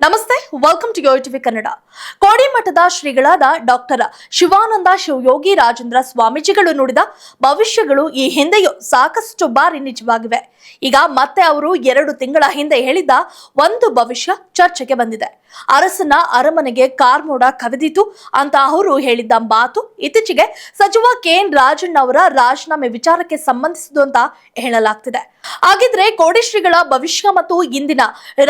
ನಮಸ್ತೆ welcome to your TV Kannada ಕೋಡಿಮಠದ ಶ್ರೀಗಳಾದ doctor Shivananda Shivayogi Rajendra ಸ್ವಾಮೀಜಿಗಳು ನುಡಿದ ಭವಿಷ್ಯಗಳು ಈ ಹಿಂದೆಯೂ ಸಾಕಷ್ಟು ಬಾರಿ ನಿಜವಾಗಿವೆ. ಈಗ ಮತ್ತೆ ಅವರು ಎರಡು ತಿಂಗಳ ಹಿಂದೆ ಹೇಳಿದ್ದ ಒಂದು ಭವಿಷ್ಯ ಚರ್ಚೆಗೆ ಬಂದಿದೆ. ಅರಸನ ಅರಮನೆಗೆ ಕಾರ್ಮೋಡ ಕವಿದಿತು ಅಂತ ಅವರು ಹೇಳಿದ್ದ ಮಾತು ಇತ್ತೀಚೆಗೆ ಸಚಿವ ಕೆ ಎನ್ ರಾಜಣ್ಣ ಅವರ ರಾಜೀನಾಮೆ ವಿಚಾರಕ್ಕೆ ಸಂಬಂಧಿಸಿದ್ದು ಅಂತ ಹೇಳಲಾಗ್ತಿದೆ. ಹಾಗಿದ್ರೆ ಕೋಡಿಶ್ರೀಗಳ ಭವಿಷ್ಯ ಮತ್ತು ಇಂದಿನ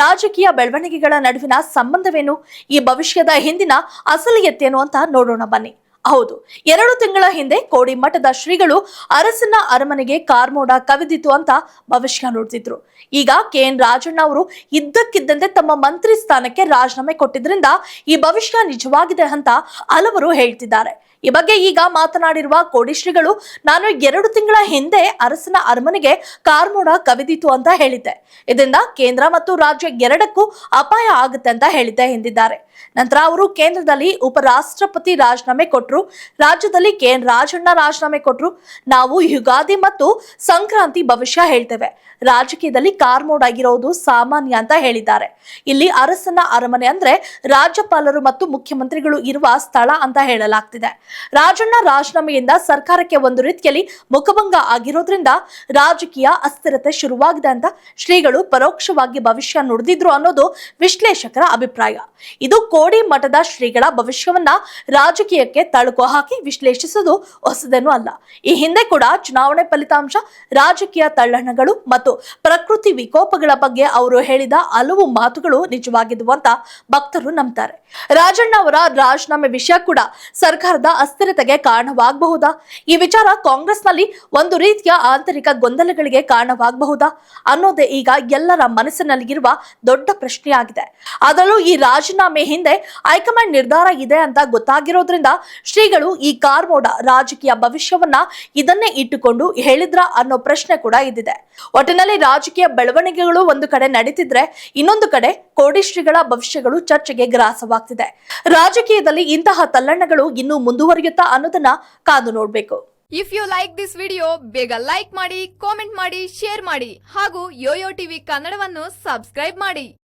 ರಾಜಕೀಯ ಬೆಳವಣಿಗೆಗಳ ನಡುವಿನ ಸಂಬಂಧವೇನು? ಈ ಭವಿಷ್ಯದ ಹಿಂದಿನ ಅಸಲಿಯತ್ತೇನು ಅಂತ ನೋಡೋಣ ಬನ್ನಿ. ಹೌದು. ಎರಡು ತಿಂಗಳ ಹಿಂದೆ ಕೋಡಿ ಮಠದ ಶ್ರೀಗಳು ಅರಸನ ಅರಮನೆಗೆ ಕಾರ್ಮೋಡ ಕವಿದಿತ್ತು ಅಂತ ಭವಿಷ್ಯ ನೋಡ್ತಿದ್ರು. ಈಗ ಕೆ ಎನ್ ರಾಜಣ್ಣ ಅವರು ಇದ್ದಕ್ಕಿದ್ದಂತೆ ತಮ್ಮ ಮಂತ್ರಿ ಸ್ಥಾನಕ್ಕೆ ರಾಜೀನಾಮೆ ಕೊಟ್ಟಿದ್ರಿಂದ ಈ ಭವಿಷ್ಯ ನಿಜವಾಗಿದೆ ಅಂತ ಹಲವರು ಹೇಳ್ತಿದ್ದಾರೆ. ಈ ಬಗ್ಗೆ ಈಗ ಮಾತನಾಡಿರುವ ಕೋಡಿಶ್ರೀಗಳು ನಾನು ಎರಡು ತಿಂಗಳ ಹಿಂದೆ ಅರಸನ ಅರಮನೆಗೆ ಕಾರ್ಮೋಡ ಕವಿದಿತು ಅಂತ ಹೇಳಿದ್ದೆ. ಇದರಿಂದ ಕೇಂದ್ರ ಮತ್ತು ರಾಜ್ಯ ಎರಡಕ್ಕೂ ಅಪಾಯ ಆಗುತ್ತೆ ಅಂತ ಹೇಳಿದ್ದೆ ಎಂದಿದ್ದಾರೆ. ನಂತರ ಅವರು ಕೇಂದ್ರದಲ್ಲಿ ಉಪರಾಷ್ಟ್ರಪತಿ ರಾಜೀನಾಮೆ ಕೊಟ್ರು, ರಾಜ್ಯದಲ್ಲಿ ಕೆ ಎನ್ ರಾಜಣ್ಣ ರಾಜೀನಾಮೆ ಕೊಟ್ರು. ನಾವು ಯುಗಾದಿ ಮತ್ತು ಸಂಕ್ರಾಂತಿ ಭವಿಷ್ಯ ಹೇಳ್ತೇವೆ. ರಾಜಕೀಯದಲ್ಲಿ ಕಾರ್ಮೋಡ್ ಆಗಿರೋದು ಸಾಮಾನ್ಯ ಅಂತ ಹೇಳಿದ್ದಾರೆ. ಇಲ್ಲಿ ಅರಸನ ಅರಮನೆ ಅಂದ್ರೆ ರಾಜ್ಯಪಾಲರು ಮತ್ತು ಮುಖ್ಯಮಂತ್ರಿಗಳು ಇರುವ ಸ್ಥಳ ಅಂತ ಹೇಳಲಾಗ್ತಿದೆ. ರಾಜಣ್ಣ ರಾಜೀನಾಮೆಯಿಂದ ಸರ್ಕಾರಕ್ಕೆ ಒಂದು ರೀತಿಯಲ್ಲಿ ಮುಖಭಂಗ ಆಗಿರೋದ್ರಿಂದ ರಾಜಕೀಯ ಅಸ್ಥಿರತೆ ಶುರುವಾಗಿದೆ ಅಂತ ಶ್ರೀಗಳು ಪರೋಕ್ಷವಾಗಿ ಭವಿಷ್ಯ ನುಡಿದಿದ್ರು ಅನ್ನೋದು ವಿಶ್ಲೇಷಕರ ಅಭಿಪ್ರಾಯ. ಇದು ಕೋಡಿ ಮಠದ ಶ್ರೀಗಳ ಭವಿಷ್ಯವನ್ನ ರಾಜಕೀಯಕ್ಕೆ ತಳುಕು ಹಾಕಿ ವಿಶ್ಲೇಷಿಸುವುದು ಹೊಸದೇನೂ ಅಲ್ಲ. ಈ ಹಿಂದೆ ಕೂಡ ಚುನಾವಣೆ ಫಲಿತಾಂಶ, ರಾಜಕೀಯ ತಳ್ಳಣಗಳು ಮತ್ತು ಪ್ರಕೃತಿ ವಿಕೋಪಗಳ ಬಗ್ಗೆ ಅವರು ಹೇಳಿದ ಹಲವು ಮಾತುಗಳು ನಿಜವಾಗಿದ್ವು ಅಂತ ಭಕ್ತರು ನಂಬ್ತಾರೆ. ರಾಜಣ್ಣ ಅವರ ರಾಜೀನಾಮೆ ವಿಷಯ ಕೂಡ ಸರ್ಕಾರದ ಅಸ್ಥಿರತೆಗೆ ಕಾರಣವಾಗಬಹುದಾ? ಈ ವಿಚಾರ ಕಾಂಗ್ರೆಸ್ನಲ್ಲಿ ಒಂದು ರೀತಿಯ ಆಂತರಿಕ ಗೊಂದಲಗಳಿಗೆ ಕಾರಣವಾಗಬಹುದಾ? ಅನ್ನೋದೇ ಈಗ ಎಲ್ಲರ ಮನಸ್ಸಿನಲ್ಲಿ ಇರುವ ದೊಡ್ಡ ಪ್ರಶ್ನೆಯಾಗಿದೆ. ಅದರಲ್ಲೂ ಈ ರಾಜೀನಾಮೆ ಹಿಂದೆ ಹೈಕಮಾಂಡ್ ನಿರ್ಧಾರ ಇದೆ ಅಂತ ಗೊತ್ತಾಗಿರೋದ್ರಿಂದ ಶ್ರೀಗಳು ಈ ಕಾರ್ಮೋಡ ರಾಜಕೀಯ ಭವಿಷ್ಯವನ್ನ ಇದನ್ನೇ ಇಟ್ಟುಕೊಂಡು ಹೇಳಿದ್ರ ಅನ್ನೋ ಪ್ರಶ್ನೆ ಕೂಡ ಇದ್ದಿದೆ. ಒಟ್ಟಿನಲ್ಲಿ ರಾಜಕೀಯ ಬೆಳವಣಿಗೆಗಳು ಒಂದು ಕಡೆ ನಡೀತಿದ್ರೆ ಇನ್ನೊಂದು ಕಡೆ ಕೋಡಿಶ್ರೀಗಳ ಭವಿಷ್ಯಗಳು ಚರ್ಚೆಗೆ ಗ್ರಾಸವಾಗ್ತಿದೆ. ರಾಜಕೀಯದಲ್ಲಿ ಇಂತಹ ತಲ್ಲಣ್ಣಗಳು ಇನ್ನೂ ಮುಂದುವರಿಯುತ್ತಾ ಅನ್ನೋದನ್ನ ಕಾದು ನೋಡ್ಬೇಕು. If you like this video ಬೇಗ ಲೈಕ್ ಮಾಡಿ ಕಾಮೆಂಟ್ ಮಾಡಿ ಶೇರ್ ಮಾಡಿ ಹಾಗೂ ಯೋಯೋ ಟಿವಿ ಕನ್ನಡವನ್ನು ಸಬ್ಸ್ಕ್ರೈಬ್ ಮಾಡಿ.